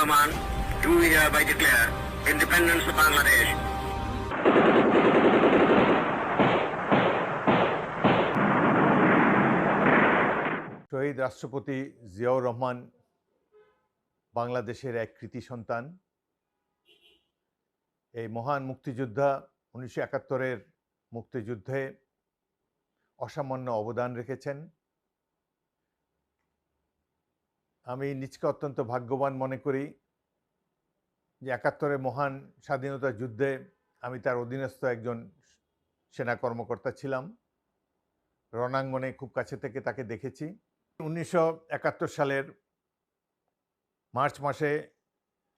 hereby declare, independence of Bangladesh. শহীদ রাষ্ট্রপতি জিয়াউর রহমান, বাংলাদেশের এক কৃতি সন্তান এই মহান মুক্তিযোদ্ধা উনিশশো একাত্তরের মুক্তিযুদ্ধে অসামান্য অবদান রেখেছেন আমি নিজকে অত্যন্ত ভাগ্যবান মনে করি যে একাত্তরের মহান স্বাধীনতা যুদ্ধে আমি তার অধীনস্থ একজন সেনা কর্মকর্তা ছিলাম। রণাঙ্গনে খুব কাছে থেকে তাকে দেখেছি। উনিশশো একাত্তর সালের মার্চ মাসে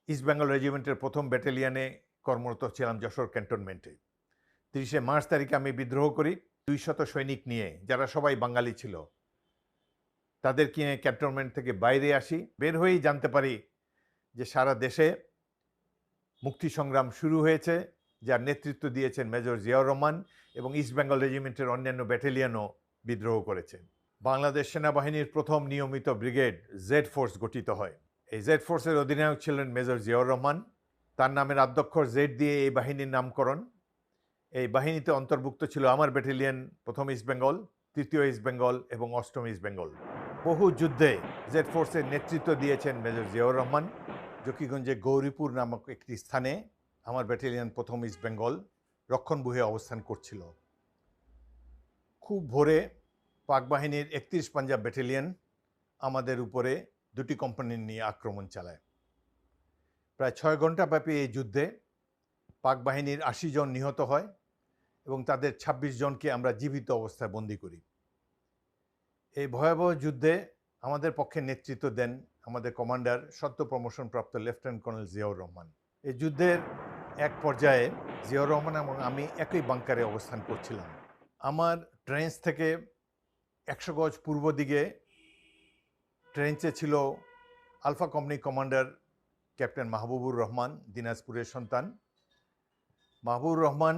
ইস্ট বেঙ্গল রেজিমেন্টের প্রথম ব্যাটালিয়ানে কর্মরত ছিলাম যশোর ক্যান্টনমেন্টে। তিরিশে মার্চ তারিখে আমি বিদ্রোহ করি। দুইশত সৈনিক নিয়ে, যারা সবাই বাঙালি ছিল। তাদেরকে নিয়ে ক্যান্টনমেন্ট থেকে বাইরে আসি, বের হয়েই জানতে পারি যে সারা দেশে মুক্তি সংগ্রাম শুরু হয়েছে, যার নেতৃত্ব দিয়েছেন মেজর জিয়াউর রহমান এবং ইস্ট বেঙ্গল রেজিমেন্টের অন্যান্য ব্যাটালিয়নও বিদ্রোহ করেছেন বাংলাদেশ সেনাবাহিনীর প্রথম নিয়মিত ব্রিগেড জেড ফোর্স গঠিত হয়। এই জেড ফোর্সের অধিনায়ক ছিলেন মেজর জিয়াউর রহমান। তার নামের আদ্যক্ষর জেড দিয়ে এই বাহিনীর নামকরণ। এই বাহিনীতে অন্তর্ভুক্ত ছিল আমার ব্যাটালিয়ন প্রথম ইস্ট বেঙ্গল, তৃতীয় ইস্ট বেঙ্গল এবং অষ্টম ইস্ট বেঙ্গল। বহু যুদ্ধে জেড ফোর্সের নেতৃত্ব দিয়েছেন মেজর জিয়াউর রহমান। জকিগঞ্জে গৌরীপুর নামক একটি স্থানে আমার ব্যাটালিয়ন প্রথম ইস্ট বেঙ্গল রক্ষণবুহে অবস্থান করছিল। খুব ভোরে পাক বাহিনীর একত্রিশ পাঞ্জাব ব্যাটালিয়ন আমাদের উপরে দুটি কোম্পানি নিয়ে আক্রমণ চালায়। প্রায় ছয় ঘণ্টা ব্যাপী এই যুদ্ধে পাক বাহিনীর আশি জন নিহত হয় এবং তাদের ২৬ জনকে আমরা জীবিত অবস্থায় বন্দি করি। এই ভয়াবহ যুদ্ধে আমাদের পক্ষে নেতৃত্ব দেন আমাদের কমান্ডার সদ্য প্রমোশনপ্রাপ্ত লেফটেন্যান্ট কর্নেল জিয়াউর রহমান। এই যুদ্ধের এক পর্যায়ে জিয়াউর রহমান এবং আমি একই বাংকারে অবস্থান করছিলাম। আমার ট্রেঞ্চ থেকে একশো গজ পূর্ব দিকে ট্রেঞ্চে ছিল alpha company commander captain Mahbubur Rahman, দিনাজপুরের সন্তান। মাহবুবুর রহমান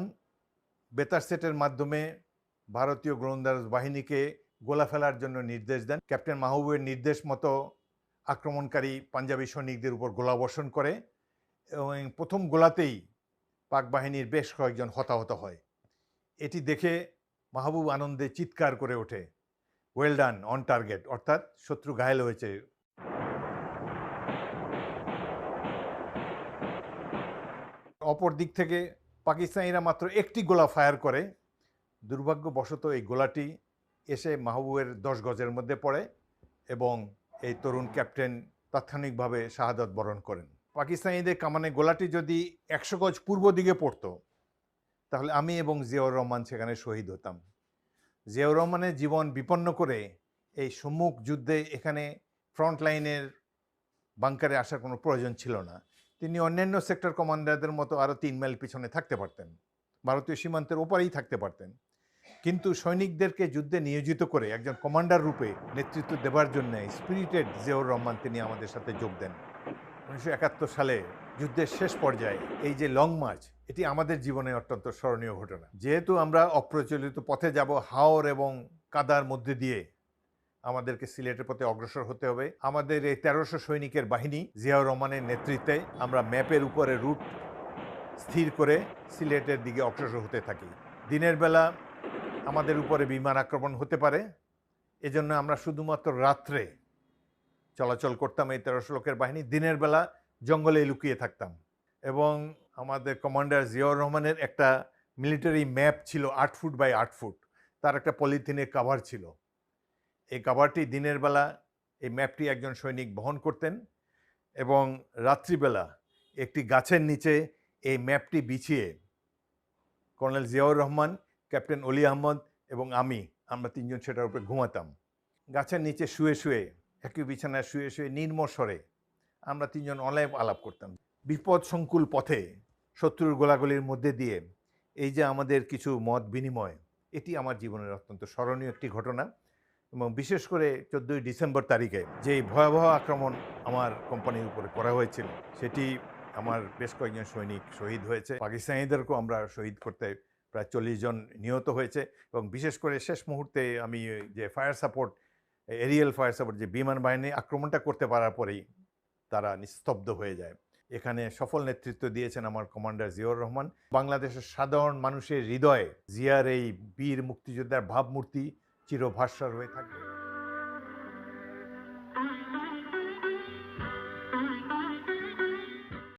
বেতার সেটের মাধ্যমে ভারতীয় গোলন্দাজ বাহিনীকে গোলা ফেলার জন্য নির্দেশ দেন। ক্যাপ্টেন মাহবুবের নির্দেশ মতো আক্রমণকারী পাঞ্জাবি সৈনিকদের উপর গোলাবর্ষণ করে এবং প্রথম গোলাতেই পাক বাহিনীর বেশ কয়েকজন হতাহত হয়। এটি দেখে মাহবুব আনন্দে চিৎকার করে ওঠে। ওয়েল ডান অন টার্গেট অর্থাৎ শত্রু ঘায়েল হয়েছে। অপর দিক থেকে পাকিস্তানিরা মাত্র একটি গোলা ফায়ার করে। দুর্ভাগ্যবশত এই গোলাটি এসে মাহবুবের দশ গজের মধ্যে পড়ে এবং এই তরুণ ক্যাপ্টেন তাৎক্ষণিকভাবে শাহাদত বরণ করেন। পাকিস্তানিদের কামানে গোলাটি যদি একশো গজ পূর্ব দিকে পড়তো, তাহলে আমি এবং জিয়াউর রহমান সেখানে শহীদ হতাম। জিয়াউর রহমানের জীবন বিপন্ন করে এই সম্মুখ যুদ্ধে এখানে ফ্রন্ট লাইনের বাংকারে আসার কোনো প্রয়োজন ছিল না। তিনি অন্যান্য সেক্টর কমান্ডারদের মতো আরও তিন মাইল পিছনে থাকতে পারতেন। ভারতীয় সীমান্তের ওপারেই থাকতে পারতেন। কিন্তু সৈনিকদেরকে যুদ্ধে নিয়োজিত করে একজন কমান্ডার রূপে নেতৃত্ব দেবার জন্য স্পিরিটেড জিয়াউর রহমান তিনি আমাদের সাথে যোগ দেন। উনিশশো একাত্তর সালে যুদ্ধের শেষ পর্যায়ে এই যে লং মার্চ, এটি আমাদের জীবনে অত্যন্ত স্মরণীয় ঘটনা। যেহেতু আমরা অপ্রচলিত পথে যাব, হাওর এবং কাদার মধ্যে দিয়ে আমাদেরকে সিলেটের পথে অগ্রসর হতে হবে। আমাদের এই তেরোশো সৈনিকের বাহিনী জিয়াউর রহমানের নেতৃত্বে আমরা ম্যাপের উপরে রুট স্থির করে সিলেটের দিকে অগ্রসর হতে থাকি। দিনের বেলা আমাদের উপরে বিমান আক্রমণ হতে পারে। এজন্য আমরা শুধুমাত্র রাত্রে চলাচল করতাম এই তেরোশো লোকের বাহিনী, দিনের বেলা জঙ্গলে লুকিয়ে থাকতাম। এবং আমাদের কমান্ডার জিয়াউর রহমানের একটা মিলিটারি ম্যাপ ছিল আট ফুট বাই আট ফুট। তার একটা পলিথিনের কাভার ছিল। এই কাভারটি দিনের বেলা এই ম্যাপটি একজন সৈনিক বহন করতেন এবং রাত্রিবেলা একটি গাছের নিচে এই ম্যাপটি বিছিয়ে কর্নেল জিয়াউর রহমান ক্যাপ্টেন অলি আহমদ এবং আমি, আমরা তিনজন সেটার উপরে ঘুমাতাম। গাছের নিচে শুয়ে শুয়ে, একই বিছানায় শুয়ে শুয়ে নির্মস্বরে আমরা তিনজন অলাপ আলাপ করতাম। বিপদ সংকুল পথে, শত্রুর গোলাগুলির মধ্যে দিয়ে, এই যে আমাদের কিছু মত বিনিময়, এটি আমার জীবনের অত্যন্ত স্মরণীয় একটি ঘটনা এবং বিশেষ করে চোদ্দোই ডিসেম্বর তারিখে যে ভয়াবহ আক্রমণ আমার কোম্পানির উপরে করা হয়েছিল, সেটি আমার বেশ কয়েকজন সৈনিক শহীদ হয়েছে। পাকিস্তানিদেরকেও আমরা শহীদ করতে প্রায় চল্লিশ জন নিহত হয়েছে এবং বিশেষ করে শেষ মুহূর্তে আমি যে fire support aerial fire support যে বিমান বাহিনী আক্রমণটা করতে পারার পরেই তারা নিস্তব্ধ হয়ে যায়। এখানে সফল নেতৃত্ব দিয়েছেন আমার কমান্ডার জিয়াউর রহমান। বাংলাদেশের সাধারণ মানুষের হৃদয়ে জিয়ার এই বীর মুক্তিযোদ্ধার ভাবমূর্তি চিরভাস্বর হয়ে থাকবে।